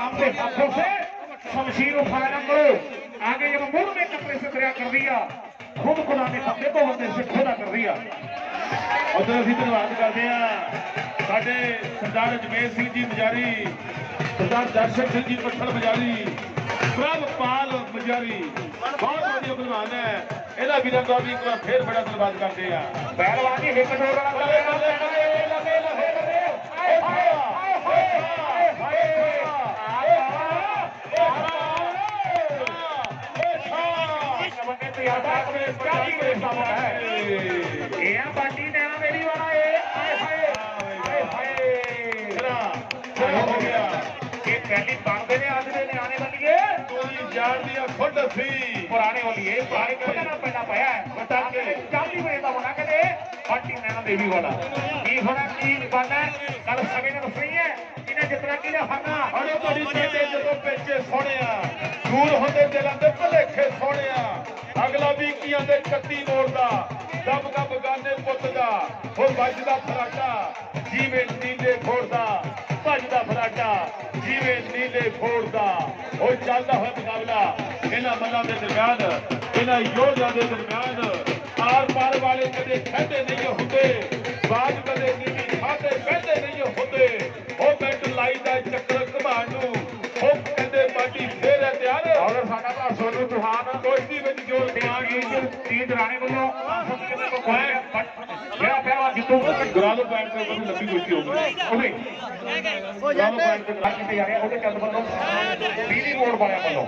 आपके हाथों से शमशीर उठाया करो आगे जब मुड़ में कपड़े से दरिया कर दिया खुद खुदा ने कपड़े को बंदे से खुदा कर दिया ਉਧਰ ਅਸੀਂ ਧੰਨਵਾਦ ਕਰਦੇ ਆ ਸਾਡੇ ਸਰਦਾਰ ਅਜਮੇਰ ਸਿੰਘ ਜੀ ਮਜਾਰੀ ਸਰਦਾਰ ਦਰਸ਼ਨ ਸਿੰਘ ਜੀ ਪੱਥਰ ਮਜਾਰੀ ਪ੍ਰਭਪਾਲ ਮਜਾਰੀ ਬਹੁਤ ਵਧੀਆ ਭਲਵਾਨ ਹੈ ਇਹਦਾ ਵੀਰਾਂ ਦਾ ਵੀ ਇੱਕ ਵਾਰ ਫੇਰ ਬੜਾ ਧੰਨਵਾਦ ਕਰਦੇ ਆ पहलवानी हिक डोर वाला कर लेना लगे लगे लगे लगे आए हाय आए ਇਹ ਆ ਬਾਟੀ ਨੈਣਾ ਮੇਰੀ ਵਾਲਾ ਇਹ ਆਏ ਹਾਏ ਆਏ ਹਾਏ ਤੇਰਾ ਹੋ ਗਿਆ ਇਹ ਪਹਿਲੀ ਬੰਦੇ ਨੇ ਅੱਜ ਦੇ ਨਿਆਣੇ ਬੰਦੀਏ ਕੋਈ ਜਾਣ ਦੀ ਖੁੱਡ ਸੀ ਪੁਰਾਣੇ ਵਾਲੀ ਇਹ ਪੁਰਾਣੇ ਕੋਲ ਨਾ ਪੈਣਾ ਪਿਆ ਬਤਾ ਕੇ 40 ਵਜੇ ਦਾ ਹੋਣਾ ਕਦੇ ਦੇ ਬਾਟੀ ਨੈਣਾ ਦੇਵੀ ਵਾਲਾ ਕੀ ਹੋਣਾ ਕੀ ਬਣਨਾ ਕੱਲ ਸਵੇ ਨੇ ਦੱਸਣੀ ਹੈ ਇਹਨੇ ਜਿਤਨਾ ਕੀ ਨੇ ਤੁਹਾਡੀ ਚੇਤੇ ਜਦੋਂ ਪੇਚੇ ਸੋਹਣਿਆ, ਦੂਰ ਹੁੰਦੇ ਦਿਲਾਂ ਦੇ ਭਲੇਖੇ ਸੋਹਣਿਆ। ਅਗਲਾ ਵੀ ਕੀਆਂ ਦੇ ਕੱਤੀ ਮੋੜਦਾ, ਦਬ ਦਬ ਗਾਨੇ ਪੁੱਤ ਦਾ ਉਹ ਵੱਜਦਾ ਫਰਾਟਾ, ਜੀਵੇਂ ਨੀਲੇ ਫੋੜਦਾ। ਭੱਜਦਾ ਫਰਾਟਾ, ਜੀਵੇਂ ਨੀਲੇ ਫੋੜਦਾ। ਉਹ ਚੱਲਦਾ ਹੋਇਆ ਮੁਕਾਬਲਾ ਇਹਨਾਂ ਮੱਲਾਂ ਦੇ ਦਰਮਿਆਨ, ਇਹਨਾਂ ਯੋਧਿਆਂ ਦੇ ਦਰਮਿਆਨ। ਆਰ ਪਾਰ ਵਾਲੇ ਕਦੇ ਖਹਿੰਦੇ ਨਹੀਂ ਹੁੰਦੇ, ਬਾਜ ਕਦੇ ਨੀਵੀਂ ਖਾਦੇ ਬਹਿੰਦੇ ਨਹੀਂ ਹੁੰਦੇ ਕੁਸ਼ਤੀ ਹੋ ਉਹਨੇ ਪੈਣ ਤੇ ਲੱਗ ਕਿਤੇ ਜਾ ਰਿਹਾ ਉਹਦੇ ਚੱਲ ਵੱਲੋਂ ਬਿਜਲੀ ਬੋਰਡ ਵਾਲਿਆਂ ਵੱਲੋਂ।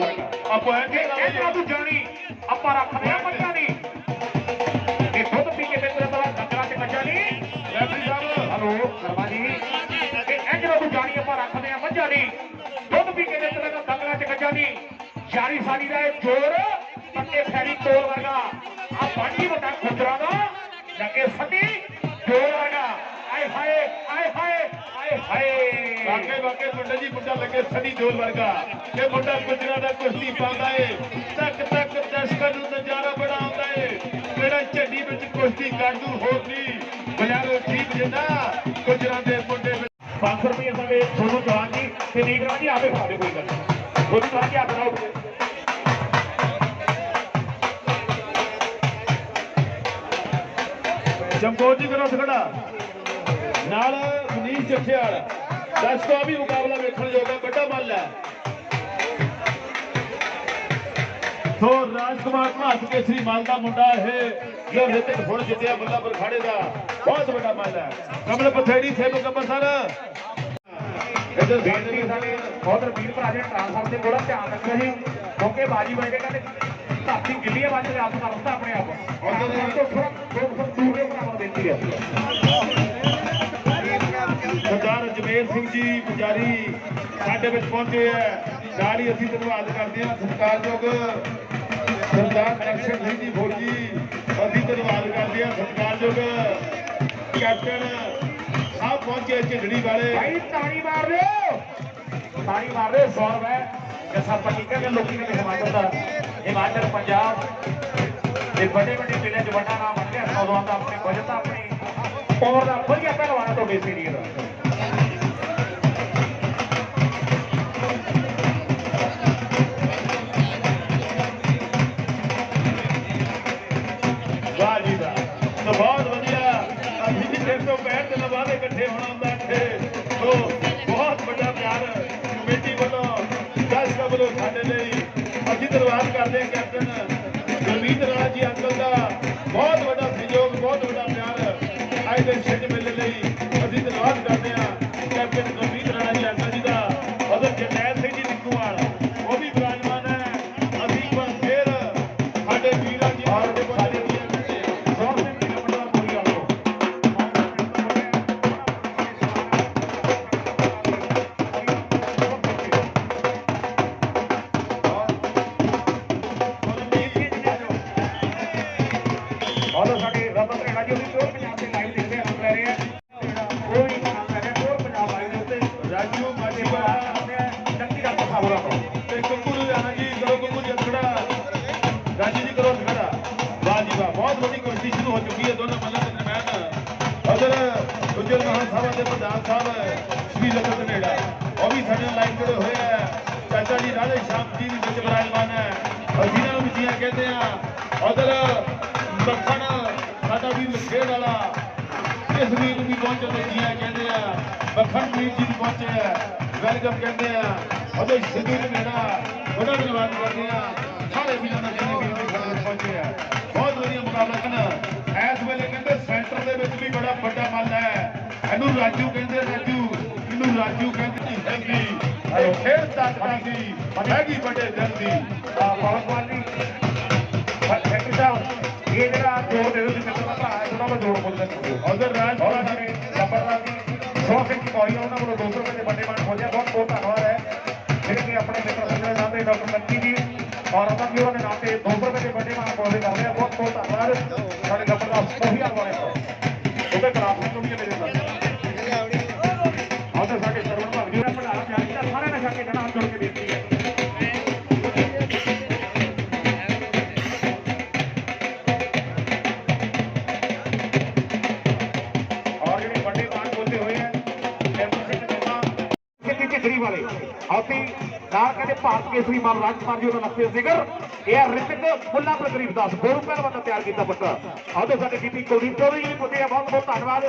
ਵਰਗਾ ਆਪਾਂ ਇਹ ਕਹਿੰਦਾ ਤੂੰ ਜਾਣੀ ਆਪਾਂ ਰੱਖਦੇ ਆ ਬੱਚਾ ਨਹੀਂ। ਇਹ ਦੁੱਧ ਪੀ ਕੇ ਤੇ ਤੇਰਾ ਬੜਾ ਡੰਗਰਾਂ ਤੇ ਬੱਚਾ ਨਹੀਂ। ਰੈਫਰੀ ਸਾਹਿਬ। ਹਲੋ ਸ਼ਰਮਾ ਜੀ। ਇਹ ਇੰਜ ਤੂੰ ਜਾਣੀ ਆਪਾਂ ਰੱਖਦੇ ਆ ਬੱਚਾ ਨਹੀਂ। ਦੁੱਧ ਪੀ ਕੇ ਤੇ ਤੇਰਾ ਡੰਗਰਾਂ ਤੇ ਬੱਚਾ ਨਹੀਂ। ਯਾਰੀ ਸਾਡੀ ਦਾ ਇਹ ਜੋਰ ਪੱਕੇ ਫੈਰੀ ਤੋਲ ਵਰਗਾ। ਆ ਬਾਡੀ ਵੱਡਾ ਖੁੰਦਰਾ ਦਾ ਲੱਗੇ ਸੱਡੀ ਜੋਰ ਵਰਗਾ ਆਏ ਹਾਏ ਆਏ ਹਾਏ ਆਏ ਹਾਏ ਵਾਕੇ ਵਾਕੇ ਮੁੰਡੇ ਜੀ ਮੁੰਡਾ ਲੱਗੇ ਸਨੀ ਢੋਲ ਵਰਗਾ। ਇਹ ਮੁੰਡਾ ਗੁਜਰਾਂ ਦਾ ਕੁਸ਼ਤੀ ਪਾਉਂਦਾ ਏ। ਤੱਕ ਤੱਕ ਦਰਸ਼ਕਾਂ ਨੂੰ ਨਜ਼ਾਰਾ ਬੜਾ ਆਉਂਦਾ ਏ। ਕਿਹੜਾ ਝੱਡੀ ਵਿੱਚ ਕੁਸ਼ਤੀ ਕਾਢੂ ਹੋਰ ਨਹੀਂ। ਬਲਿਆਰੋ ਠੀਕ ਜਿੰਦਾ ਗੁਜਰਾਂ ਦੇ ਮੁੰਡੇ ਵਿੱਚ। 500 ਰੁਪਏ ਸਾਡੇ ਸੋਨੂ ਜਵਾਨ ਜੀ ਤੇ ਨੀਗਰਾ ਜੀ ਆਪੇ ਖਾ ਦੇ ਕੋਈ ਗੱਲ ਨਹੀਂ। ਉਹਦੀ ਕਹਾਂ ਕਿ ਆਪ ਬਣਾਓ ਜੀ ਕਰੋ ਖੜਾ। ਨਾਲ ਮਨੀਸ਼ ਜੱਫਿਆਲ ਦਰਸ਼ਕੋ ਆ ਵੀ ਮੁਕਾਬਲਾ ਵੇਖਣ ਯੋਗਾ ਵੱਡਾ ਮੱਲ ਹੈ। ਸੋ ਰਾਜਕੁਮਾਰ ਭਾਰਤ ਕੇਸਰੀ ਮੱਲ ਦਾ ਮੁੰਡਾ ਇਹ ਜੋ ਰਿਤਿਕ ਫੁੱਲ ਜਿੱਤਿਆ ਬੱਲਾਪੁਰ ਖਾੜੇ ਦਾ ਬਹੁਤ ਵੱਡਾ ਮੱਲ ਹੈ। ਕਮਲ ਪਥੇੜੀ ਸੇਬ ਕਮਲ ਸਰ ਇੱਧਰ ਬੇਨਤੀ ਸਾਡੇ ਬਹੁਤ ਵੀਰ ਭਰਾ ਜਿਹੜੇ ਟ੍ਰਾਂਸਫਰ ਦੇ ਕੋਲ ਧਿਆਨ ਰੱਖੋ ਜੀ ਕਿਉਂਕਿ ਬਾਜੀ ਵਜੇ ਕਹਿੰਦੇ ਧਰਤੀ ਗਿੱਲੀ ਹੈ ਬਾਜੀ ਦੇ ਆਪ ਕਰ ਹੁੰਦਾ ਆਪਣੇ ਆਪ। ਉੱਧਰ ਤੋਂ ਥੋੜਾ ਦੋ ਦੂਰ ਦੇ ਨੂੰ ਬੇਨਤੀ ਹੈ ਸਿੰਘ ਜੀ ਪੁਜਾਰੀ ਸਾਡੇ ਵਿੱਚ ਪਹੁੰਚੇ ਹੈ ਨਾਲ ਹੀ ਅਸੀਂ ਧੰਨਵਾਦ ਕਰਦੇ ਹਾਂ। ਸਤਿਕਾਰਯੋਗ ਸਰਦਾਰ ਨਕਸ਼ਨ ਸਿੰਘ ਜੀ ਫੌਜੀ ਅਸੀਂ ਧੰਨਵਾਦ ਕਰਦੇ ਹਾਂ। ਸਤਿਕਾਰਯੋਗ ਕੈਪਟਨ ਸਾਹਿਬ ਪਹੁੰਚੇ ਝਿੰਡੜੀ ਵਾਲੇ। ਭਾਈ, ਤਾੜੀ ਮਾਰ ਦਿਓ ਤਾੜੀ ਮਾਰ ਦਿਓ 100 ਰੁਪਏ। ਜੈਸਾ ਪੱਟੀ ਕਹਿੰਦੇ ਲੋਕੀ ਕਹਿੰਦੇ ਹਿਮਾਚਲ ਦਾ ਹਿਮਾਚਲ, ਪੰਜਾਬ ਇਹ ਵੱਡੇ ਵੱਡੇ ਜ਼ਿਲ੍ਹਿਆਂ 'ਚ ਵੱਡਾ ਨਾਮ ਬਣ ਗਿਆ। ਨੌਜਵਾਨ ਦਾ ਆਪਣੇ ਬਜਟ ਦਾ ਆਪਣੀ ਉਮਰ ਦਾ ਵਧੀਆ ਪਹਿਲਵਾਨ ਤੁਹਾਡੇ ਸੀਨੀਅਰ ਦਾ। ਬੜਾ ਮੱਲ ਹੈ। ਇਹਨੂੰ ਰਾਜੂ ਕਹਿੰਦੇ ਰਾਜੂ। ਇਹਨੂੰ ਰਾਜੂ ਕਹਿੰਦੇ ਜੀ ਇਹ ਖੇਡ ਤਾਕਤਾਂ ਦੀ ਹੈਗੀ ਵੱਡੇ ਦਿਲ ਦੀ। ਬਹੁਤ ਵਾਲੀ ਸੈਕਟਰੀ ਸਾਹਿਬ ਇਹ ਜਿਹੜਾ ਜੋੜ ਦੇ ਵਿੱਚ ਮਿੱਤਰ ਭਰਾ ਹੈ ਉਹਨਾਂ ਦਾ ਜੋੜ ਬੋਲਦਾ ਨਹੀਂ ਉਧਰ ਰਾਜ ਔਰ ਉਹਨਾਂ ਨੇ ਨੰਬਰਦਾਰ ਦੀ ਸੌ ਸਿੰਘ ਉਹਨਾਂ ਵੱਲੋਂ 200 ਰੁਪਏ ਦੇ ਵੱਡੇ ਮਾਨ ਖੋਲਿਆ। ਬਹੁਤ ਬਹੁਤ ਧੰਨਵਾਦ ਹੈ। ਜਿਹੜੇ ਕਿ ਆਪਣੇ ਮਿੱਤਰ ਸੰਜੇ ਸਾਹਿਬ ਡਾਕਟਰ ਮੱਕੀ ਜੀ, ਔਰ ਉਹਨਾਂ ਵੀ ਉਹਨਾਂ ਦੇ ਨਾਂ ਤੇ 200 ਰੁਪਏ ਦੇ ਵੱਡੇ ਮਾਨ ਖੋਜੇ ਕਰਦੇ ਆ। ਬਹੁਤ ਬਹੁਤ ਧੰਨਵਾਦ। ਸਾਡੇ ਨੰਬਰਦਾਰ ਸੋਹੀਆ ਵਾਲੇ ਉਹਦੇ ਖਿਲਾਫ ਨੂੰ ਵੀ ਮੇਰੇ ਨਾਲ ਆਉਂਦੇ ਸਾਡੇ ਸਰਵਣ ਭਗਤ ਜੀ ਦਾ ਭੰਡਾਰਾ ਤਿਆਰ ਕੀਤਾ, ਸਾਰਿਆਂ ਨੇ ਕੇ ਜਨਾਬ ਜੋੜ ਕੇ ਬੇਨਤੀ ਹੈ। ਜਿਹੜੇ ਵੱਡੇ ਮਾਨ ਹੋਏ ਹੈ ਵਾਲੇ? ਆਤੀ ਨਾਲ ਕਹਿੰਦੇ ਭਾਰਤ ਕੇਸਰੀ ਮਾਨ ਰਾਜਕੁਮਾਰ ਜੀ ਉਹਨਾਂ ਨਕਸ਼ੇ ਜ਼ਿਕਰ ਇਹ ਹੈ ਰਿਤਿਕ ਮੁੱਲਾਪੁਰ ਗਰੀਬ ਦਾਸ। ਦੋ ਰੁਪਏ ਦਾ ਤਿਆਰ ਕੀਤਾ ਬੱਟਾ ਆਉਂਦੇ ਸਾਡੇ ਬੀਬੀ ਕੁਲਦੀਪ ਚੌਧਰੀ ਜੀ ਪੁੱਤੇ ਬਹੁਤ ਬਹੁਤ ਧੰਨਵਾਦ।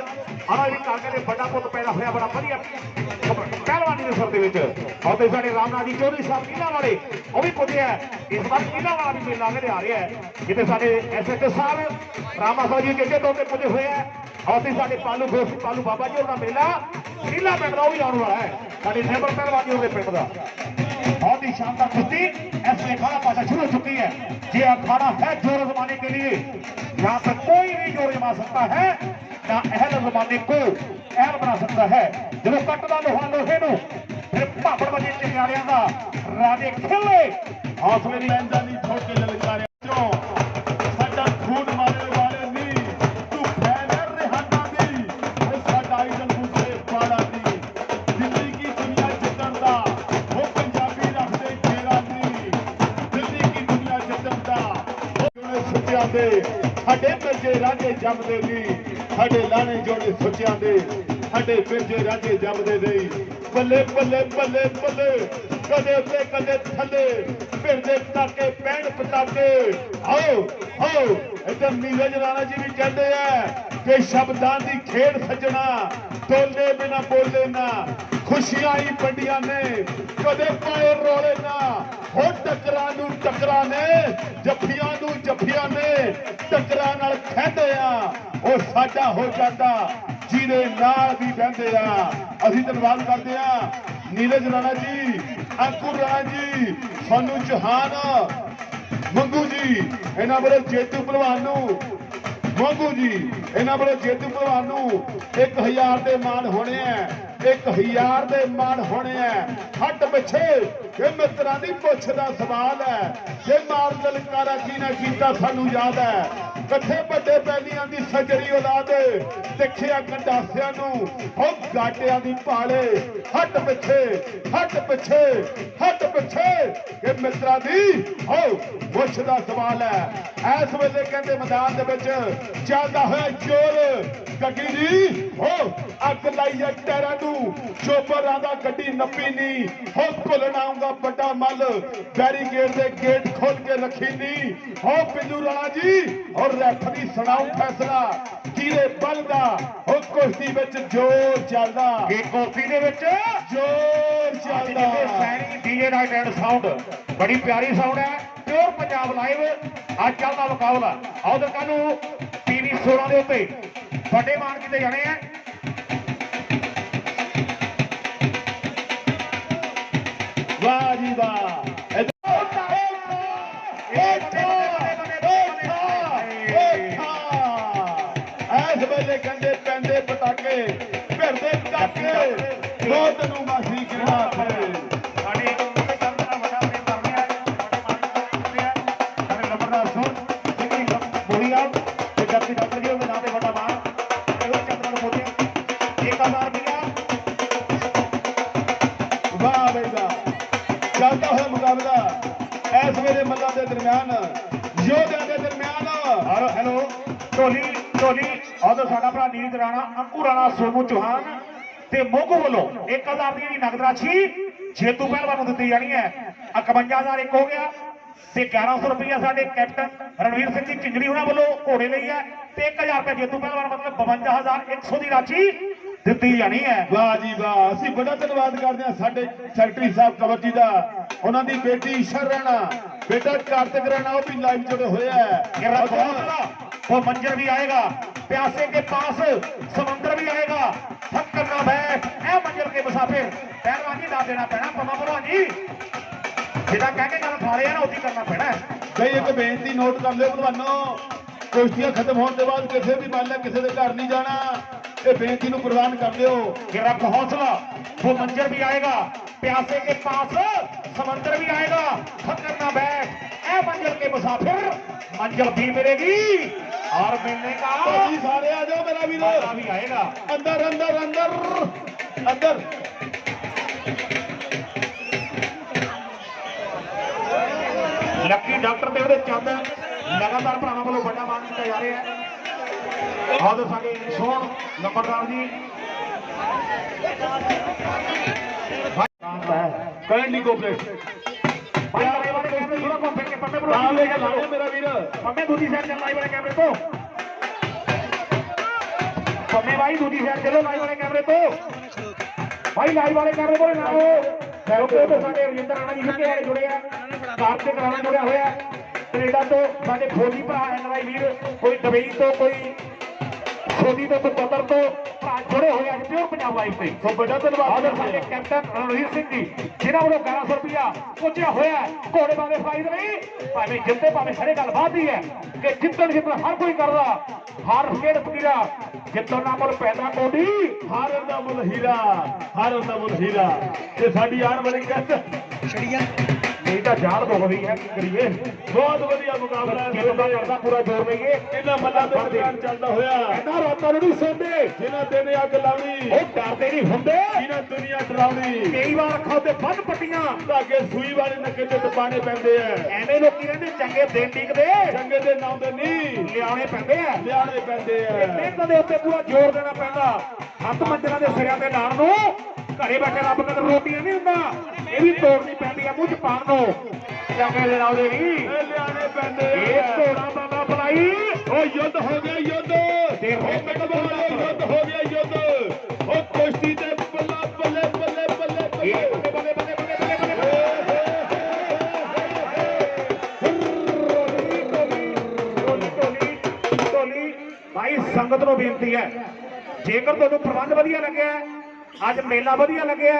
ਆਣਾ ਜੀ ਕਾਕੇ ਦੇ ਵੱਡਾ ਪੁੱਤ ਪੈਦਾ ਹੋਇਆ, ਬੜਾ ਵਧੀਆ। ਪਹਿਲਵਾਨੀ ਦੇ ਸਰ ਦੇ ਵਿੱਚ। ਆਉਂਦੇ ਸਾਡੇ ਰਾਮਨਾਥ ਜੀ ਚੌਧਰੀ ਸਾਹਿਬ ਕਿਲਾ ਵਾਲੇ। ਉਹ ਵੀ ਪੁੱਤੇ ਆ। ਇਸ ਵਾਰ ਕਿਲਾ ਵਾਲਾ ਵੀ ਮੇਲਾ ਮੇਰੇ ਆ ਰਿਹਾ ਹੈ। ਜਿੱਥੇ ਸਾਡੇ ਐਸਐਚਓ ਸਾਹਿਬ, ਰਾਮਾ ਸਾਹਿਬ ਜੀ ਕਿਹਦੇ ਤੋਂ ਤੇ ਪੁੱਜੇ ਹੋਏ ਆ। ਆਉਂਦੇ ਸਾਡੇ ਪਾਲੂ ਗੋਸ, ਪਾਲੂ ਬਾਬਾ ਜੀ ਉਹਨਾਂ ਮੇਲਾ। ਨੀਲਾ ਪਿੰਡ ਦਾ ਉਹ ਵੀ ਆਉਣ ਵਾਲਾ ਹੈ। ਸਾਡੇ ਨੇਬਰ ਪਹਿਲਵਾਨੀ ਜੀ ਉਹਦੇ ਪਿੰਡ ਦਾ। शाम का कुश्ती ऐसे अखाड़ा पाशा शुरू हो चुकी है ये अखाड़ा है जोर जमाने के लिए यहाँ पर कोई भी जोर जमा सकता है ना अहल जमाने को अहल बना सकता है जो कटदा लोहा लोहे नु फिर भापड़ बजे चिड़ियाड़िया का राजे खेले हौसले की लैंदा नहीं छोड़ के ललकारे ਰਾਜੇ ਜੰਮਦੇ ਨਹੀਂ ਸਾਡੇ ਲਾਣੇ ਜੋੜੇ ਸੁੱਚਿਆਂ ਦੇ, ਸਾਡੇ ਪਿਰਜੇ ਰਾਜੇ ਜੰਮਦੇ ਨਹੀਂ ਬੱਲੇ ਬੱਲੇ ਬੱਲੇ ਬੱਲੇ ਕਦੇ ਉੱਤੇ, ਕਦੇ ਥੱਲੇ ਫਿਰਦੇ ਪਟਾਕੇ, ਪੈਣ ਪਟਾਕੇ। ਆਓ ਆਓ, ਇਧਰ ਨੀਰਜ ਰਾਣਾ ਜੀ ਵੀ ਕਹਿੰਦੇ ਆ ਕਿ ਸ਼ਬਦਾਂ ਦੀ ਖੇਡ ਸੱਜਣਾ ਤੋਲੇ ਬਿਨਾ ਬੋਲੇ ਨਾ। ਖੁਸ਼ੀਆਂ ਹੀ ਪੰਡੀਆਂ ਨੇ, ਕਦੇ ਪਾਏ ਰੋਲੇ ਨਾ। ਹੋ ਟਕਰਾਂ ਨੂੰ ਟਕਰਾਂ ਨੇ, ਜੱਫੀਆਂ ਨੂੰ ਜੱਫੀਆਂ ਨੇ, ਟਕਰਾਂ ਨਾਲ ਖਹਿੰਦੇ ਆ। ਉਹ ਸਾਡਾ ਹੋ ਜਾਂਦਾ ਜਿਹਦੇ ਨਾਲ ਵੀ ਬਹਿੰਦੇ ਆ। ਅਸੀਂ ਧੰਨਵਾਦ ਕਰਦੇ ਆ ਨੀਰਜ ਰਾਣਾ ਜੀ, ਅੰਕੁਰ ਰਾਣਾ ਜੀ, ਸਾਨੂੰ ਜਹਾਨ। ਮੰਗੂ ਜੀ, ਇਹਨਾਂ ਵੱਲੋਂ ਜੇਤੂ ਪਹਿਲਵਾਨ ਨੂੰ ਮੰਗੂ ਜੀ, ਇਹਨਾਂ ਵੱਲੋਂ ਜੇਤੂ ਪਹਿਲਵਾਨ ਨੂੰ 1000 ਦੇ ਮਾਣ ਹੋਣੇ ਆ 1000 ਦੇ ਮਾਣ ਹੋਣੇ ਆ ਹੱਟ ਪਿੱਛੇ। ਇਹ ਮਿੱਤਰਾਂ ਦੀ ਪੁੱਛ ਦਾ ਸਵਾਲ ਹੈ। ਜੇ ਮਾਰ ਲਲਕਾਰਾ ਕੀ ਨਾ ਕੀਤਾ, ਸਾਨੂੰ ਯਾਦ ਹੈ। ਇਕੱਠੇ ਵੱਡੇ ਬੈਲੀਆਂ ਦੀ ਸਜਰੀ ਔਲਾਦ ਦੇਖਿਆ ਗੰਡਾਸਿਆਂ ਨੂੰ। ਉਹ ਗਾਟਿਆਂ ਦੀ ਭਾਲੇ ਹੱਟ ਪਿੱਛੇ ਹੱਟ ਪਿੱਛੇ ਹੱਟ ਪਿੱਛੇ। ਇਹ ਮਿੱਤਰਾਂ ਦੀ ਹੋ ਪੁੱਛ ਦਾ ਸਵਾਲ ਹੈ। ਇਸ ਵੇਲੇ ਕਹਿੰਦੇ ਮੈਦਾਨ ਦੇ ਵਿੱਚ ਚੱਲਦਾ ਹੋਇਆ ਜੋਰ। ਗੱਡੀ ਦੀ ਹੋ ਅੱਗ ਲਾਈ ਹੈ ਟਾਇਰਾਂ ਨੂੰ। ਚੋਪਰਾਂ ਦਾ ਗੱਡੀ ਨੱਪੀ ਨਹੀਂ ਹੋ ਭੁੱਲਣਾ ਆਉਂਗਾ ਵੱਡਾ ਮੱਲ ਬੈਰੀਕੇਡ ਦੇ ਗੇਟ ਖੋਲ ਕੇ ਰੱਖੀ ਨਹੀਂ ਹੋ ਪਿੰਦੂ ਰਾਣਾ ਜੀ ਔਰ ਰੈਫਰੀ ਸੁਣਾਉ ਫੈਸਲਾ। ਕਿਹਦੇ ਬਲ ਦਾ ਹੋ ਕੁਸ਼ਤੀ ਵਿੱਚ ਜੋਰ ਚੱਲਦਾ। ਇਹ ਕੋਫੀ ਦੇ ਵਿੱਚ ਜੋਰ ਚੱਲਦਾ। Saini DJ night and sound ਬੜੀ ਪਿਆਰੀ ਸਾਊਂਡ ਹੈ। ਪਿਓਰ ਪੰਜਾਬ ਲਾਈਵ ਅੱਜ ਚੱਲਦਾ ਮੁਕਾਬਲਾ। ਆਓ ਦਰਕਾਂ ਨੂੰ ਟੀਵੀ 16 ਦੇ ਉੱਤੇ ਵੱਡੇ ਮਾਨ ਕੀਤੇ ਜਾਣੇ ਆ। ਵਾਹ ਚੱਲਦਾ ਹੋਇਆ ਮੁਕਾਬਲਾ ਇਸ ਵੇਲੇ ਮੱਲਾਂ ਦੇ ਦਰਮਿਆਨ, ਯੋਧਿਆਂ ਦੇ ਦਰਮਿਆਨ। ਔਰ ਢੋਲੀ ਢੋਲੀ ਉਹਦਾ ਸਾਡਾ ਭਰਾ ਨੀਰਜ ਰਾਣਾ ਅੰਕੂ ਰਾਣਾ, ਸੋਨੂ ਚੌਹਾਨ ਤੇ ਮੋਗੋ ਵੱਲੋਂ 1000 ਦੀ ਜਿਹੜੀ ਨਗਦ ਰਾਸ਼ੀ ਜੇਤੂ ਪਹਿਲਵਾਨ ਨੂੰ ਦਿੱਤੀ ਜਾਣੀ ਹੈ। 51000 ਇੱਕ ਹੋ ਗਿਆ ਤੇ 1100 ਰੁਪਇਆ ਸਾਡੇ ਕੈਪਟਨ ਰਣਵੀਰ ਸਿੰਘ ਜੀ ਝਿੰਜੜੀ ਉਹਨਾਂ ਵੱਲੋਂ ਘੋੜੇ ਲਈ ਹੈ ਤੇ 1000 ਰੁਪਏ ਜੇਤੂ ਪਹਿਲਵਾਨ ਮਤਲਬ 52100 ਦੀ ਰਾਸ਼ੀ ਦਿੱਤੀ ਜਾਣੀ ਹੈ ਵਾਹ ਜੀ ਵਾਹ ਅਸੀਂ ਬੜਾ ਧੰਨਵਾਦ ਕਰਦੇ ਹਾਂ ਸਾਡੇ ਸੈਕਟਰੀ ਸਾਹਿਬ ਕਵਰਜੀ ਦਾ ਉਹਨਾਂ ਦੀ ਬੇਟੀ ਈਸ਼ਰ ਰਾਣਾ ਬੇਟਾ ਕਾਰਤਿਕ ਰਾਣਾ ਉਹ ਵੀ ਲਾਈਵ ਜੁੜੇ ਹੋਏ ਹੈ ये रथ हौसला वो मंजर भी आएगा प्यासे के पास समुद्र भी आएगा थक करना बैठ ए मंजर के मुसाफिर पहलवान जी दाद देना पैना पमा भलवान जी जिदा कह के गल खा रहे हैं ना उसी करना पैना है ਬਈ ਇੱਕ ਬੇਨਤੀ ਨੋਟ ਕਰ ਲਿਓ ਭਲਵਾਨੋ ਕੁਸ਼ਤੀਆਂ ਖਤਮ ਹੋਣ ਤੋਂ ਬਾਅਦ ਕਿਸੇ ਵੀ ਮੰਨ ਲੈ ਕਿਸੇ ਦੇ ਘਰ ਨਹੀਂ ਜਾਣਾ ਇਹ ਬੇਨਤੀ ਨੂੰ ਪ੍ਰਵਾਨ ਕਰ ਦਿਓ ये रथ हौसला वो मंजर भी आएगा प्यासे के पास समंदर भी आएगा थक करना बैठ ए मंजर के मुसाफिर मंजिल भी मिलेगी और मिलने का ਭਾਜੀ ਸਾਰੇ ਆ ਜਾਓ ਮੇਰਾ ਵੀਰ मौका भी आएगा ਅੰਦਰ ਅੰਦਰ ਅੰਦਰ ਅੰਦਰ ਲੱਕੀ ਡਾਕਟਰ ਦੇ ਉਹਦੇ ਚੰਦ ਲਗਾਤਾਰ ਭਰਾਵਾਂ ਵੱਲੋਂ ਵੱਡਾ ਮਾਨ ਕੀਤਾ ਜਾ ਰਿਹਾ ਹੈ ਆਹ ਸਾਡੇ ਸੋਹਣ ਨੰਬਰਦਾਰ ਜੀ। ਕਾਈਂਡਲੀ ਕੋਆਪਰੇਟ ਭਾਈ ਲਾਈਵ ਵਾਲੇ ਕੈਮਰੇ ਥੋੜਾ ਘੁੰਮ ਫਿਰ ਕੇ ਪੱਤੇ ਨਾਮ ਬਣਾ ਲੈ ਕੇ ਲਾਓ। ਮੇਰਾ ਵੀਰ। ਪੰਮੇ ਦੂਜੀ ਸਾਈਡ ਚੱਲ ਲਾਈਵ ਵਾਲੇ ਕੈਮਰੇ ਤੋਂ। ਪੰਮੇ ਭਾਈ ਦੂਜੀ ਸਾਈਡ ਚਲੋ ਲਾਈਵ ਵਾਲੇ ਕੈਮਰੇ ਤੋਂ। ਭਾਈ ਲਾਈਵ ਵਾਲੇ ਕੈਮਰੇ ਤੋਂ ਨਾ ਆਓ ਕਿਉਂਕਿ ਉਹ ਸਾਡੇ ਰਜਿੰਦਰ ਰਾਣਾ ਜੀ ਯੂਕੇ ਵਾਲੇ ਜੁੜੇ ਆ। ਕਾਰਤਿਕ ਰਾਣਾ ਜੁੜਿਆ ਹੋਇਆ। ਕੈਨੇਡਾ ਤੋਂ ਸਾਡੇ ਫੌਜੀ ਭਰਾ ਵੀਰ ਕੋਈ ਦੁਬਈ ਤੋਂ ਕੋਈ ਤੋਂ ਕੋਈ ਕਤਰ ਤੋਂ ਭਰਾ ਜੁੜੇ ਹੋਏ ਅੱਜ ਪਿਓਰ ਪੰਜਾਬ ਲਾਈਵ ਤੇ ਸੋ ਵੱਡਾ ਧੰਨਵਾਦ। ਸਾਡੇ ਕੈਪਟਨ ਰਣਵੀਰ ਸਿੰਘ ਜੀ ਜਿਨ੍ਹਾਂ ਵੱਲੋਂ 1100 ਰੁਪਇਆ ਪੁੱਜਿਆ ਹੋਇਆ ਹੈ। ਘੋੜੇ ਬਾਰੇ ਫਾਇਦਾ ਨਹੀਂ ਭਾਵੇਂ ਜਿੱਤੇ ਭਾਵੇਂ ਸਾਰੇ ਗੱਲ ਬਾਤ ਹੀ ਹੈ ਕਿ ਜਿੱਤਣ ਜਿੱਤਣ ਹਰ ਕੋਈ ਕਰਦਾ ਹਾਰ ਖੇਡ ਫਕੀਰਾ ਜਿੱਤਣ ਨਾ ਮੁੱਲ ਪੈਦਾ ਕੋਡੀ ਹਾਰ ਦਾ ਮੁੱਲ ਹੀਰਾ ਹਾਰ ਦਾ ਮੁੱਲ ਹੀਰਾ। ਇਹ ਸਾਡੀ ਆਣ ਵਾਲੀ ਕੱਟ ਨਹੀਂ ਤਾਂ ਜਾਨ ਦੁਖਦੀ ਹੈ ਕੀ ਕਰੀਏ। ਬਹੁਤ ਵਧੀਆ ਮੁਕਾਬਲਾ ਹੈ। ਜਿੱਤ ਦਾ ਕਰਦਾ ਪੂਰਾ ਜ਼ੋਰ ਲਈਏ ਇਹਨਾਂ ਮੱਲਾਂ ਦੇ ਦਰਮਿਆਨ ਚੱਲਦਾ ਹੋਇਆ। ਕਹਿੰਦਾ ਰਾਤਾਂ ਨੂੰ ਨਹੀਂ ਸੌਂਦੇ। ਜਿਨ੍ਹਾਂ ਦਿਨ ਅੱਗ ਲਾਉਣੀ। ਉਹ ਡਰਦੇ ਨਹੀਂ ਹੁੰਦੇ। ਜਿਨ੍ਹਾਂ ਦੁਨੀਆ ਡਰਾਉਣੀ। ਕਈ ਵਾਰ ਅੱਖਾਂ ਤੇ ਬੰਨ ਪੱਟੀਆਂ। ਧਾਗੇ ਸੂਈ ਵਾਲੇ ਨੱਕੇ ਤੇ ਟਪਾਣੇ ਪੈਂਦੇ ਐ ਐਵੇਂ ਲੋਕੀ ਰਹਿੰਦੇ ਚੰਗੇ ਦਿਨ ਟਿਕਦੇ। ਚੰਗੇ ਦੇ ਨਾਂ। ਦੇ ਨਹੀਂ ਲਿਆਉਣੇ ਪੈਂਦੇ ਆ। ਲਿਆਣੇ ਪੈਂਦੇ ਐ ਮਿਹਨਤ ਦੇ ਉੱਤੇ ਪੂਰਾ ਜ਼ੋਰ ਦੇਣਾ ਪੈਂਦਾ। ਹੱਥ ਮੰਜਰਾਂ ਦੇ ਸਿਰਿਆਂ ਤੇ ਲਾਣ ਨੂੰ ਘਰੇ ਬੈਠੇ ਰੱਬ ਕਦਰ ਰੋਟੀਆਂ ਨਹੀਂ ਹੁੰਦਾ। ਇਹ ਵੀ ਤੋੜਨੀ ਪੈਂਦੀ ਆ ਮੂੰਹ ਚ ਪਾਣ ਨੂੰ ਚੰਗੇ ਦੇ ਨਾਲ ਦੇ ਵੀ ਇਹ ਲਿਆਣੇ ਪੈਂਦੇ ਇਹ ਐ ਘੋੜਾ ਬਾਬਾ ਬਲਾਈ ਉਹ ਯੁੱਧ ਹੋ ਗਿਆ ਯੁੱਧ। ਤੇ ਉਹ ਮਕਬੂਲ ਯੁੱਧ ਹੋ ਗਿਆ ਯੁੱਧ। ਉਹ ਕੁਸ਼ਤੀ ਤੇ ਬੱਲਾ ਭਾਈ ਸੰਗਤ ਨੂੰ ਬੇਨਤੀ ਹੈ। ਜੇਕਰ ਤੁਹਾਨੂੰ ਪ੍ਰਬੰਧ ਵਧੀਆ ਲੱਗਿਆ ਅੱਜ ਮੇਲਾ ਵਧੀਆ ਲੱਗਿਆ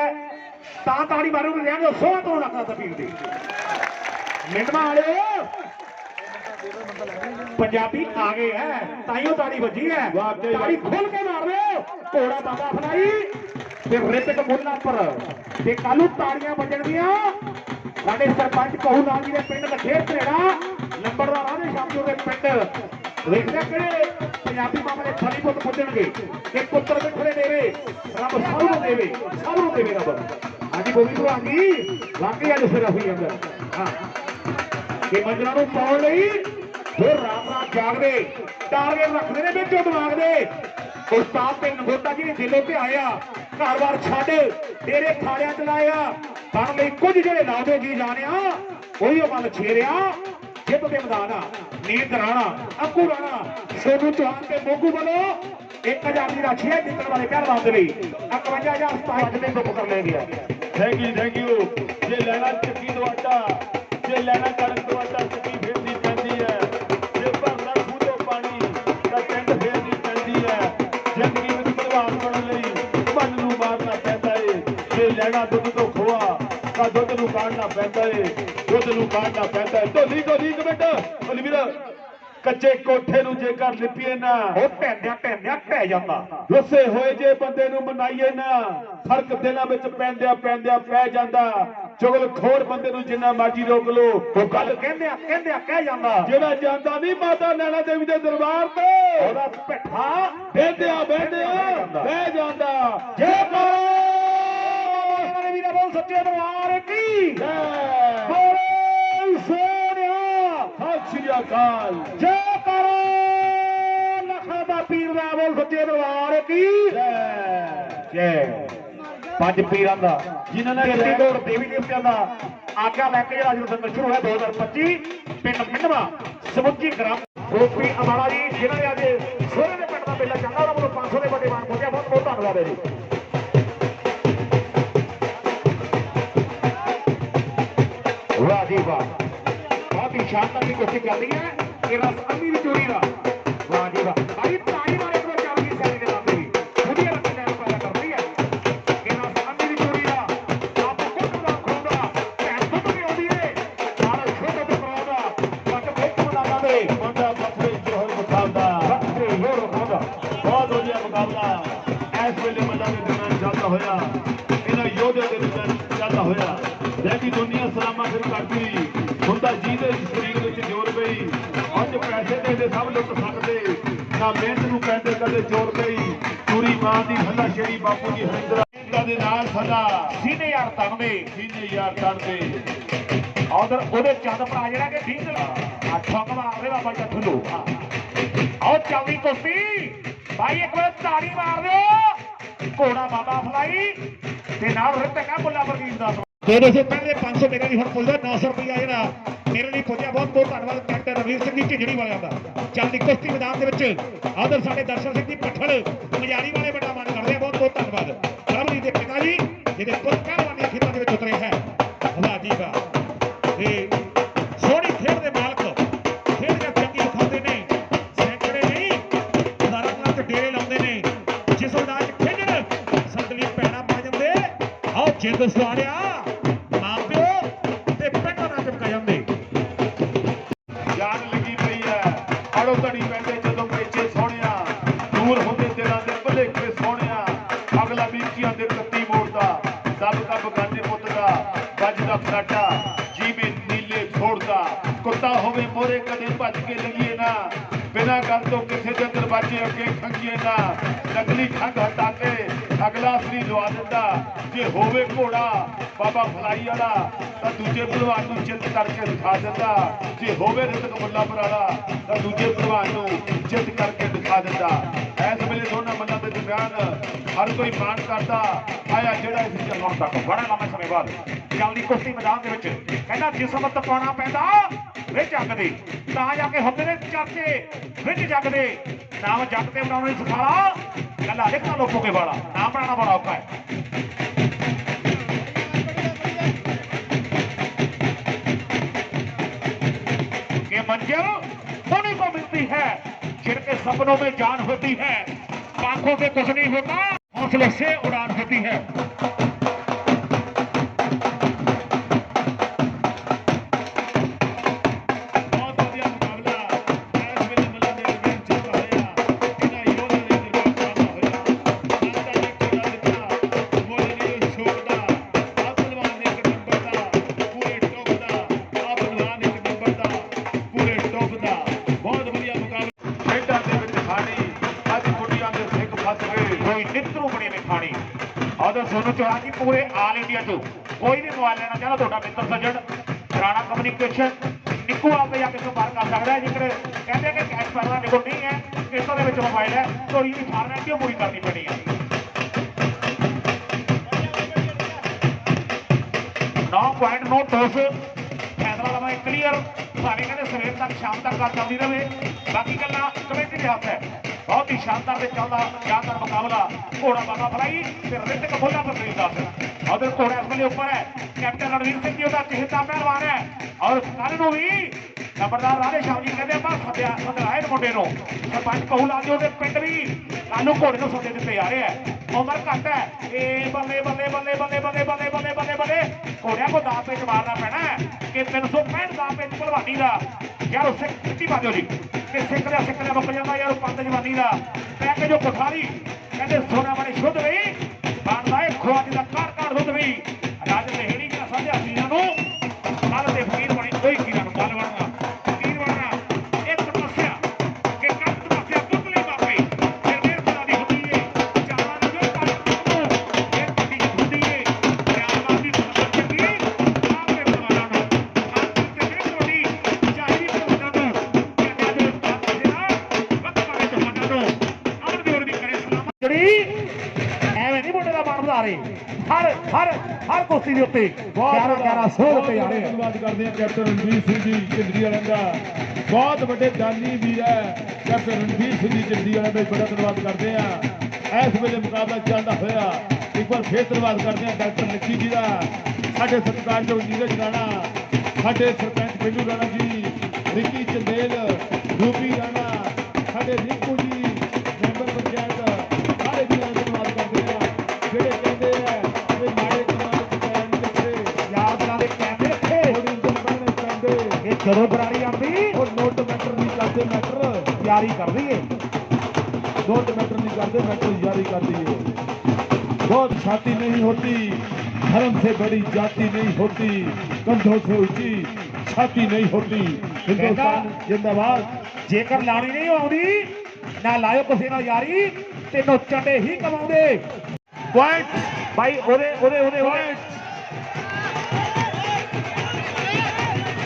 ਤਾਂ ਤਾੜੀ ਮਾਰੋ ਨੂੰ ਰਹਿਣ ਸੋਹ ਤੋਂ ਲੱਗਦਾ ਤਪੀਲ ਦੀ। ਮਿੰਟਮਾ ਵਾਲਿਓ ਪੰਜਾਬੀ ਆ ਗਏ ਹੈ ਤਾਈਓ ਤਾੜੀ ਵੱਜੀ ਵਾਕਈ। ਤਾੜੀ ਖੁੱਲ ਕੇ ਮਾਰ ਦਿਓ। ਘੋੜਾ ਬਾਬਾ ਫਲਾਈ ਤੇ ਰਿਤਕ ਮੁੱਲਾ ਪਰ ਤੇ ਕਾਲੂ ਤਾੜੀਆਂ ਵੱਜਣਗੀਆਂ ਸਾਡੇ ਸਰਪੰਚ ਕਹੂ ਲਾਲ ਜੀ ਦੇ ਪਿੰਡ ਲਖੇਰ ਧਰੇੜਾ ਨੰਬਰਦਾਰ ਆਦੇ ਸ਼ਾਮਜੂ ਦੇ ਪਿੰਡ। ਵੇਖਦੇ ਪੰਜਾਬੀ ਮਾਮਲੇ ਖਾਲੀ ਪੁੱਤ ਪੁੱਜਣਗੇ। ਕਿ ਪੁੱਤਰ ਮਿੱਠੜੇ ਦੇਵੇ ਰੱਬ ਸਭ ਨੂੰ ਦੇਵੇ। ਸਭ ਨੂੰ ਦੇਵੇ ਰੱਬ। ਹਾਂਜੀ, ਬੋਲੀ ਭਲਵਾਨ ਵਾਕਈ ਅੱਜ ਸਿਰ ਹੋਈ ਅੰਦਰ। ਹਾਂ। ਕਿ ਮੰਜਰਾਂ ਨੂੰ ਪਾਉਣ ਲਈ ਫਿਰ ਰਾਤ ਰਾਤ ਜਾਗਦੇ। ਟਾਰਗੇਟ ਰੱਖਦੇ ਨੇ ਵਿੱਚੋਂ ਦਿਮਾਗ ਦੇ। ਉਸਤਾਦ ਤੇ ਨਗੋਤਾ ਜੀ ਨੇ ਦਿਲੋਂ ਤੇ ਆਇਆ। ਘਰ-ਬਾਰ ਛੱਡ ਤੇਰੇ ਖਾੜਿਆਂ ਚ ਲਾਇਆ। ਬਣ ਲਈ ਕੁਝ ਜਿਹੜੇ ਲਾਉਂਦੇ ਜੀ ਜਾਣਿਆ, ਉਹੀ ਉਹ ਮਨ ਛੇਰਿਆ ਜਿੱਤ ਦੇ ਮੈਦਾਨ ਆ ਨੀਂਦ ਰਾਣਾ ਅੱਕੂ ਰਾਣਾ, ਸੋਨੂ ਚੌਹਾਨ ਤੇ ਮੋਗੂ ਵੱਲੋਂ 1000 ਦੀ ਰਾਸ਼ੀ ਹੈ ਜਿੱਤਣ ਵਾਲੇ ਪਹਿਲਵਾਨ ਦੇ ਲਈ। 51000 ਦੇ ਬੁੱਕ ਕਰ ਲਿਆ ਗਿਆ ਥੈਂਕ ਯੂ ਥੈਂਕ ਯੂ ਜੇ ਲੈਣਾ ਚੱਕੀ ਤੋਂ ਜੇ ਲੈਣਾ ਕਣਕ ਤੋਂ ਚੱਕੀ ਫੇਰਦੀ ਪੈਂਦੀ ਹੈ। ਜੇ ਭਰਨਾ ਖੂਹ ਤੋਂ ਪਾਣੀ, ਤਾਂ ਟੈਂਟ ਫੇਰਦੀ ਪੈਂਦੀ ਹੈ। ਜ਼ਿੰਦਗੀ ਵਿੱਚ ਪ੍ਰਭਾਵ ਬਣਨ ਲਈ ਮਨ ਨੂੰ ਮਾਰਨਾ ਪੈਂਦਾ ਏ, ਜੇ ਲੈਣਾ ਦੁੱਧ ਤੋਂ ਖੋਆ, ਤਾਂ ਦੁੱਧ ਨੂੰ ਕਾਢਣਾ ਪੈਂਦਾ ਏ। ਦੁੱਧ ਨੂੰ ਕਾਢਣਾ ਪੈਂਦਾ ਏ ਢੋਲੀ ਢੋਲੀ ਇੱਕ ਮਿੰਟ। ਬਲਵੀਰ ਕੱਚੇ ਕੋਠੇ ਨੂੰ ਜੇਕਰ ਲਿਪੀਏ ਨਾ ਉਹ ਪੈਂਦਿਆਂ ਪੈਂਦਿਆਂ ਪੈ ਜਾਂਦਾ। ਰੁੱਸੇ ਹੋਏ ਜੇ ਬੰਦੇ ਨੂੰ ਮਨਾਈਏ ਨਾ ਫ਼ਰਕ ਦਿਲਾਂ ਵਿੱਚ ਪੈਂਦਿਆਂ ਪੈਂਦਿਆਂ ਪੈ ਜਾਂਦਾ। ਚੁਗਲ ਖੋਰ ਬੰਦੇ ਨੂੰ ਜਿੰਨਾ ਮਰਜ਼ੀ ਰੋਕ ਲੋ ਉਹ ਗੱਲ ਕਹਿੰਦਿਆਂ ਕਹਿੰਦਿਆਂ ਕਹਿ ਜਾਂਦਾ। ਜਿਹੜਾ ਜਾਂਦਾ ਨਹੀਂ ਮਾਤਾ ਨੈਣਾ ਦੇਵੀ ਦੇ ਦਰਬਾਰ ਤੇ। ਉਹਦਾ ਪਿੱਠਾ ਬਹਿੰਦਿਆਂ ਬਹਿੰਦਿਆਂ ਬਹਿ ਜਾਂਦਾ। ਜੇ ਵਾਲੇ ਵੀਰਾ ਬੋਲ ਸੱਚੇ ਦਰਬਾਰ ਕੀ? ਜੈ। ਬੋਲੇ ਸਤਿ ਸ਼੍ਰੀ ਅਕਾਲ। ਜੈ ਕਰੋ ਸੱਚੇ ਦਰਬਾਰ ਕੀ? ਜੈ। ਪੰਜ ਪੀਰਾਂ ਦਾ ਜਿਨ੍ਹਾਂ ਨੇ ਦਿੱਤੀ ਦੌੜ ਦੇਵੀ ਦੇਵਤਿਆਂ ਦਾ ਆਗਿਆ ਲੈ ਕੇ ਜਿਹੜਾ ਜਦੋਂ ਸ਼ੁਰੂ ਹੋਇਆ 2025 ਪਿੰਡ ਪਿੰਡਵਾ ਸਮੁੱਚੀ ਗ੍ਰਾਮ ਗੋਪੀ ਅਮਾਲਾ ਜੀ ਜਿਨ੍ਹਾਂ ਨੇ ਅੱਜ ਸੋਹਰੇ ਦੇ ਪਿੰਡ ਦਾ ਮੇਲਾ ਚੰਗਾ ਉਹਨਾਂ ਵੱਲੋਂ 500 ਦੇ ਵੱਡੇ ਮਾਨ ਪਹੁੰਚਿਆ ਬਹੁਤ ਬਹੁਤ ਧੰਨਵਾਦ ਹੈ ਜੀ। ਵਾਹ ਜੀ ਵਾਹ। ਬਹੁਤ ਹੀ ਸ਼ਾਨਦਾਰ ਦੀ ਕੋਸ਼ਿਸ਼ ਚੱਲਦੀ ਹੈ ਇਹ ਰਸ ਅੰਮੀ ਦੀ ਚੋਰੀ ਦਾ ਵਾਹ ਜੀ ਵਾਹ। ਭਾਈ ਤਾੜੀ ਮਾਰੇ ਕੋਲ ਚੱਲ ਗਈ ਸਾਰੀ ਦੇ ਨਾਮ ਦੀ। ਵਧੀਆ ਰੱਖਣ ਨੂੰ ਪੈਦਾ ਕਰਦੀ ਹੈ ਇਹ ਰਸ ਅੰਮੀ ਦੀ ਚੋਰੀ ਦਾ ਆਪ ਕੁੱਟ ਦਾ ਖੋਦਾ ਭੈਣ ਦੁੱਧ ਵੀ ਆਉਂਦੀ ਏ। ਨਾਲ ਛੋਟੇ ਤੋਂ ਕਰਾਉਂਦਾ ਪੱਟ ਬਹੁਤ ਮਨਾਦਾ ਦੇ। ਮੁੰਡਾ ਬੱਕਰੇ ਜੋਹਰ ਮੁਕਾਬਲਾ ਬੱਕਰੇ ਹੋਰ ਖੋਦਾ ਬਹੁਤ ਵਧੀਆ ਮੁਕਾਬਲਾ। ਇਸ ਵੇਲੇ ਮੱਲਾ ਦੇ ਦਰਮਿਆਨ ਚੱਲਦਾ ਹੋਇਆ। ਇਹਨਾਂ ਯੋਧਿਆਂ ਦੇ ਦਰਮਿਆਨ ਚੱਲਦਾ ਹੋਇਆ। ਜਿਹੜੀ ਦੁਨੀਆ ਸਲਾਮਾਂ ਫਿਰ ਕਰਦੀ। ਹੁੰਦਾ ਜਿਹਦੇ ਸਰੀਰ ਵਿੱਚ ਜੋਰ ਪਈ। ਅੱਜ ਪੈਸੇ ਦੇ ਦੇ ਸਭ ਲੁੱਟ ਸਕਦੇ। ਨਾ ਮਿਹਨਤ ਨੂੰ ਕਹਿੰਦੇ ਕਦੇ ਚੋਰ ਪਈ। ਪੂਰੀ ਮਾਂ ਦੀ ਹੱਲਾ ਸ਼ੇਰੀ ਬਾਪੂ ਦੀ ਹਰਿੰਦਰਾ ਦੇ ਨਾਲ ਸਾਡਾ ਸੀਨੇ ਯਾਰ ਤਣਦੇ ਸੀਨੇ ਯਾਰ ਤੜਦੇ ਉਧਰ ਉਹਦੇ ਚੰਦ ਭਰਾ ਜਿਹੜਾ ਕਿ ਠੀਕ ਆ। ਠੱਗ ਮਾਰਦੇ ਬਾਬਾ ਨੂੰ ਆਓ ਚੱਲਦੀ ਕੁਸ਼ਤੀ ਭਾਈ ਇੱਕ ਵਾਰ ਤਾੜੀ ਮਾਰ ਦਿਓ। ਘੋੜਾ ਬਾਬਾ ਫਲਾਈ। ਤੇ ਨਾਲ ਰਿਤਕਾ ਬੁੱਲਾ ਵਰਗੀਰ ਦਾ ਜਿਹੜੇ ਸੇ ਪਹਿਲੇ 500 ਮੇਰੇ ਲਈ ਹੁਣ ਪੁੱਜਦਾ 900 ਰੁਪਇਆ ਜਿਹੜਾ ਮੇਰੇ ਲਈ ਪੁੱਜਿਆ, ਬਹੁਤ ਬਹੁਤ ਧੰਨਵਾਦ ਕੈਪਟਨ ਰਵੀਰ ਸਿੰਘ ਜੀ ਝਿਜੜੀ ਵਾਲਿਆਂ ਦਾ। ਚੱਲਦੀ ਕੁਸ਼ਤੀ ਮੈਦਾਨ ਦੇ ਵਿੱਚ ਆਦਰ ਸਾਡੇ ਦਰਸ਼ਨ ਸਿੰਘ ਜੀ, ਪੱਠਲ, ਮਜਾਰੀ ਵਾਲੇ ਵੱਡਾ ਮਾਨ ਕਰਦੇ ਆ, ਬਹੁਤ ਬਹੁਤ ਧੰਨਵਾਦ। ਪ੍ਰਭੂ ਦੇ ਪਿਤਾ ਜੀ ਜਿਹੜੇ ਪੁੱਤ ਪਹਿਲਵਾਨੀ ਖੇਤਾਂ ਦੇ ਵਿੱਚ ਉਤਰੇ ਹੈ। ਵਾਹ ਜੀ ਵਾਹ ਤੇ ਸੋਹਣੀ ਖੇਡ ਦੇ ਮਾਲਕ, ਖੇਡ ਦਾ ਚੰਗੀ ਵਿਖਾਉਂਦੇ ਨੇ, ਸੈਂਕੜੇ ਨਹੀਂ, ਹਜ਼ਾਰਾਂ ਕਲਾਂ ਤੇ ਡੇਰੇ ਲਾਉਂਦੇ ਨੇ। ਜਿਸ ਅੰਦਾਜ਼ 'ਚ ਖੇਡਣ ਸੰਦਲੀ ਪੈਣਾ ਪਾ ਜਾਂਦੇ। ਆਓ ਜਿੰਦ ਜੀਵੇਂ ਨੀਲੇ ਛੋੜਦਾ ਕੁੱਤਾ ਹੋਵੇ ਮੋਰੇ ਕਦੇ ਭੱਜ ਕੇ ਲੰਘੀਏ ਨਾ। ਬਿਨਾਂ ਗੱਲ ਤੋਂ ਕਿਸੇ ਦੇ ਦਰਵਾਜ਼ੇ ਅੱਗੇ ਖੰਗੀਏ ਨਾ। ਨਕਲੀ ਖੰਗ ਹਟਾ ਕੇ ਅਗਲਾ ਅਸਲੀ ਲਵਾ ਦਿੰਦਾ। ਜੇ ਹੋਵੇ ਘੋੜਾ, ਬਾਬਾ ਫਲਾਈ ਵਾਲਾ ਤਾਂ ਦੂਜੇ ਭਲਵਾਨ ਨੂੰ ਚਿੱਤ ਕਰਕੇ ਦਿਖਾ ਦਿੰਦਾ। ਜੇ ਹੋਵੇ ਰਿਤਕ ਮੁੱਲਾਪੁਰ ਵਾਲਾ ਤਾਂ ਦੂਜੇ ਭਲਵਾਨ ਨੂੰ ਚਿੱਤ ਕਰਕੇ ਦਿਖਾ ਦਿੰਦਾ। ਇਸ ਵੇਲੇ ਦੋਨਾਂ ਮੱਲਾਂ ਦੇ ਦਰਮਿਆਨ ਹਰ ਕੋਈ ਮਾਣ ਕਰਦਾ। ਆਇਆ ਜਿਹੜਾ ਇਸ ਚੱਲਣ ਤੱਕ ਬੜਾ ਲੰਮੇ ਸਮੇਂ ਬਾਅਦ ਚੱਲਦੀ ਕੁਸ਼ਤੀ ਮੈਦਾਨ ਦੇ ਵਿੱਚ ਕਹਿੰਦਾ ਜਿਸਮ ਤਪਾਉਣਾ ਪੈਂਦਾ, ਵਿੱਚ ਜੱਗ ਦੇ, ਤਾਂ ਜਾ ਕੇ ਹੁੰਦੇ ਨੇ ਚਾਚੇ ਵਿੱਚ ਜੱਗ ਦੇ। ਨਾਮ ਜੱਗ ਤੇ ਬਣਾਉਣ ਸਿਖਾਲਾ, ਗੱਲਾਂ ਲਿਖਣਾ ਲੋਕੋਗੇ ਵਾਲਾ। ਨਾਮ ਬਣਾਉਣਾ ਬੜਾ ਔਖਾ ਹੈ। कि मंजिल होने को मिलती है जिनके सपनों में जान होती है आंखों पे कुछ नहीं होता हौसले से उड़ान होती है ਪੂਰੇ ਆਲ ਇੰਡੀਆ ਤੋਂ ਕੋਈ ਵੀ ਮੋਬਾਈਲ ਲੈਣਾ ਚਾਹੁੰਦਾ, ਤੁਹਾਡਾ ਮਿੱਤਰ ਸੱਜਣ ਰਾਣਾ ਕਮਿਊਨੀਕੇਸ਼ਨ ਨਿੱਕੂ ਆਪੇ ਜਾ ਕੇ ਬਾਹਰ ਕਰ ਸਕਦਾ ਹੈ, ਜੇਕਰ ਕਹਿੰਦੇ ਕਿ ਕੈਸ਼ ਪੈਸਾ ਨਿਕਲ ਨਹੀਂ ਹੈ ਕਿਸ਼ਤਾਂ ਦੇ ਵਿੱਚ ਮੋਬਾਈਲ ਹੈ ਤਾਂ ਇਹਦੀ ਫਾਰਮੈਲਿਟੀ ਉਹ ਪੂਰੀ ਕਰਨੀ ਪੈਣੀ ਹੈ। 9.9 ਟੋਸ ਫੈਸਲਾ ਲਵਾਂ ਕਲੀਅਰ ਭਾਵੇਂ ਕਹਿੰਦੇ ਸਵੇਰ ਤੱਕ, ਸ਼ਾਮ ਤੱਕ ਗੱਲ ਚੱਲਦੀ ਰਹੇ। ਬਾਕੀ ਗੱਲਾਂ ਕਮੇਟੀ ਦੇ ਹੱਥ ਹੈ। ਬਹੁਤ ਹੀ ਸ਼ਾਨਦਾਰ ਤੇ ਚੱਲਦਾ ਸ਼ਾਨਦਾਰ ਮੁਕਾਬਲਾ। ਘੋੜਾ ਬਾਬਾ ਫਲਾਈ ਤੇ ਰਿਤਕ ਬੋਲਾ ਬਸਰੀਰ ਦਾ ਉਹਦੇ ਘੋੜਾ ਇਸ ਵੇਲੇ ਉੱਪਰ ਹੈ। ਕੈਪਟਨ ਰਣਵੀਰ ਸਿੰਘ ਜੀ ਉਹਦਾ ਚਿਹਤਾ ਪਹਿਲਵਾਨ ਹੈ। ਔਰ ਕੱਲ ਨੂੰ ਵੀ ਨੰਬਰਦਾਰ ਰਾਧੇ ਸ਼ਾਮ ਜੀ ਕਹਿੰਦੇ ਆਪਾਂ ਸੱਦਿਆ ਸੱਦਿਆ ਮੁੰਡੇ ਨੂੰ। ਸਰਪੰਚ ਕਹੂ ਲਾ ਦਿਓ, ਉਹਦੇ ਪਿੰਡ ਵੀ ਕੱਲ ਘੋੜੇ ਨੂੰ ਸੱਦੇ ਦਿੱਤੇ ਜਾ ਰਹੇ ਹੈ ਉਮਰ ਘੱਟ ਹੈ। ਇਹ ਬੱਲੇ ਬੱਲੇ ਬੱਲੇ ਬੱਲੇ ਬੱਲੇ ਬੱਲੇ ਬੱਲੇ ਬੱਲੇ ਬੱਲੇ। ਘੋੜਿਆਂ ਕੋ ਦਾਅ ਪੇਚ ਮਾਰਨਾ ਪੈਣਾ ਹੈ। ਕਿ 365 ਦਾਅ ਪੇਚ ਭਲਵਾਨੀ ਦਾ। ਯਾਰ ਉਹ ਸਿੱਖ ਸਿੱਧੀ ਪਾ ਦਿਓ ਜੀ। ਤੇ ਸਿੱਖ ਦਾ ਸਿੱਖ ਦਾ ਮੁੱਕ ਜਾਂਦਾ ਯਾਰ ਉਹ ਜਵਾਨੀ ਦਾ। ਪੈ ਕੇ ਜੋ ਕੋਠਾਰੀ ਕਹਿੰਦੇ ਸੋਨਾ ਵਾਲੀ ਸ਼ੁੱਧ ਵੀ ਬਣਦਾ ਹੈ ਖੁਆਦੀ ਦਾ ਕਾਰ ਕਾਰ ਦੁੱਧ ਵੀ। ਰਾਜ ਲਹਿੜੀ ਜਿਹੜਾ ਸਾਂਝਾ ਸੀਨਾਂ ਐਵੇਂ ਨਹੀਂ ਮੁੰਡੇ ਦਾ ਮਨ ਵਧਾ ਰਹੇ ਹਰ ਹਰ ਹਰ ਕੁਸ਼ਤੀ ਦੇ ਉੱਤੇ। 11 11 16 ਤੇ ਆ ਰਹੇ ਆ ਧੰਨਵਾਦ ਕਰਦੇ ਹਾਂ ਕੈਪਟਨ ਰਣਵੀਰ ਸਿੰਘ ਜੀ ਚੰਦਰੀ ਵਾਲਿਆਂ ਦਾ। ਬਹੁਤ ਵੱਡੇ ਦਾਨੀ ਵੀਰ ਹੈ। ਕੈਪਟਨ ਰਣਵੀਰ ਸਿੰਘ ਜੀ ਚੰਦਰੀ ਵਾਲਿਆਂ ਦਾ ਬੜਾ ਧੰਨਵਾਦ ਕਰਦੇ ਹਾਂ। ਇਸ ਵੇਲੇ ਮੁਕਾਬਲਾ ਚੱਲਦਾ ਹੋਇਆ। ਇੱਕ ਵਾਰ ਫੇਰ ਧੰਨਵਾਦ ਕਰਦੇ ਹਾਂ ਡਾਕਟਰ ਲੱਖੀ ਜੀ ਦਾ। ਸਾਡੇ ਸਤਿਕਾਰਯੋਗ ਨੀਰਜ ਰਾਣਾ ਸਾਡੇ ਸਰਪੰਚ ਬਿੱਲੂ ਰਾਣਾ ਜੀ ਰਿੱਕੀ ਚੰਦੇਲ ਰੂਪੀ ਜਦੋਂ ਬਰਾੜੀ ਆਉਂਦੀ ਉਹ ਨੋਟ ਮੈਟਰ ਨਹੀਂ ਕਰਦੇ ਮੈਟਰ ਤਿਆਰੀ ਕਰਦੀ ਏ नोट मैटर नहीं करते मैटर जारी कर दिए बहुत छाती नहीं होती धर्म से बड़ी जाति नहीं होती कंधों से ऊंची छाती नहीं होती हिंदुस्तान जिंदाबाद ਜੇਕਰ ਲਾਣੀ ਨਹੀਂ ਆਉਂਦੀ ਨਾ ਲਾਇਓ ਕਿਸੇ ਨਾਲ ਯਾਰੀ ਤੇ ਨੋਚਣ ਦੇ ਹੀ ਕਮਾਉਂਦੇ पॉइंट ਭਾਈ ਉਹਦੇ ਉਹਦੇ ਉਹਦੇ ਉਹਦੇ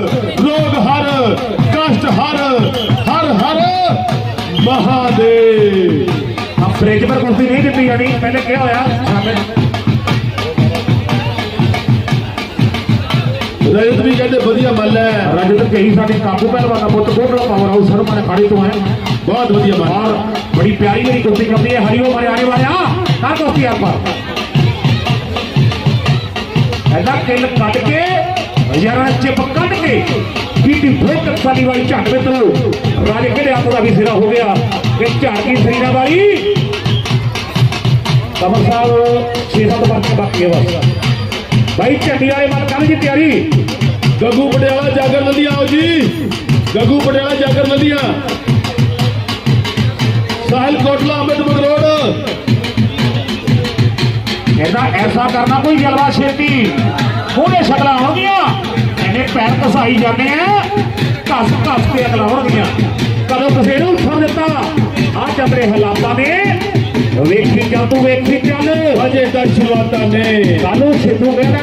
ਰੋਗ ਹਰ ਕਸ਼ਟ ਹਰ ਹਰ ਹਰ ਮਹਾਦੇਵ। ਆ ਫ੍ਰਿਜ ਪਰ ਕੁਰਸੀ ਨਹੀਂ ਦਿੱਤੀ ਜਾਣੀ ਪਹਿਲੇ ਕਿਹਾ ਹੋਇਆ ਰਜਤ ਵੀ ਕਹਿੰਦੇ ਵਧੀਆ ਮੱਲ ਹੈ। ਰਜਤ ਕਹੀ ਸਾਡੇ ਕਾਬੂ ਪਹਿਲਵਾਨਾ ਪੁੱਤ ਕੋਟਲਾ ਪਾਵਰ ਹਾਊਸ ਸਰਮਾ ਨੇ ਖਾੜੀ ਤੋਂ ਹੈ ਬਹੁਤ ਵਧੀਆ ਮੱਲ। ਬੜੀ ਪਿਆਰੀ ਮੇਰੀ ਕੁਰਸੀ ਕਰਦੀ ਹੈ ਹਰੀਓ ਮਾਰੇ ਆਣੇ ਵਾਲਿਆ ਤਾਂ ਕੁਰਸੀ ਆਪਾਂ ਐਦਾਂ ਕਿੱਲ ਕੱਢ ਕੇ ਯਾਰਾਂ ਚਿਪਕਾ ਬੀਬੀ ਫੋਕਰ ਸਾਡੀ ਵਾਲੀ ਝਾੜ ਮਿੱਤਰੋ ਰਾਜੇ ਕਿਹੜੇ ਆਪ ਦਾ ਵੀ ਸਿਰਾ ਹੋ ਗਿਆ ਤੇ ਝਾੜ ਦੀ ਸਰੀਨਾ ਵਾਲੀ ਕਮਰ ਸਾਹਿਬ 6-7 ਵਰਤ ਬਾਕੀ ਹੈ ਬਸ ਭਾਈ ਝੰਡੀ ਵਾਲੇ ਮਨ ਕਰਨ ਦੀ ਤਿਆਰੀ ਗੱਗੂ ਪਟਿਆਲਾ ਜਾਗਰ ਨਦੀਆਂ ਆਓ ਜੀ ਗੱਗੂ ਪਟਿਆਲਾ ਜਾਗਰ ਨਦੀਆਂ ਸਾਹਿਲ ਕੋਟਲਾ ਅਮਿਤ ਬਗਰੋੜ ਇਹਦਾ ਐਸਾ ਕਰਨਾ ਕੋਈ ਜਲਵਾ ਛੇਤੀ ਉਹਦੇ ਸ਼ਕਲਾਂ ਹੋਣਗੀਆਂ ਇਹਨੇ ਪੈਰ ਘਸਾਈ ਜਾਂਦੇ ਆ ਘਸ ਘਸ ਕੇ ਅਗਲਾ ਹੋਣਗੀਆਂ ਕਦੋਂ ਕਿਸੇ ਨੂੰ ਉੱਠਣ ਦਿੱਤਾ? ਆ ਚੰਦਰੇ ਹਾਲਾਤਾਂ ਨੇ। ਵੇਖੀ ਚੱਲ ਤੂੰ ਵੇਖੀ ਚੱਲ। ਅਜੇ ਤਾਂ ਸ਼ੁਰੂਆਤਾਂ ਨੇ। ਕੱਲ ਨੂੰ ਸਿੱਧੂ ਕਹਿੰਦਾ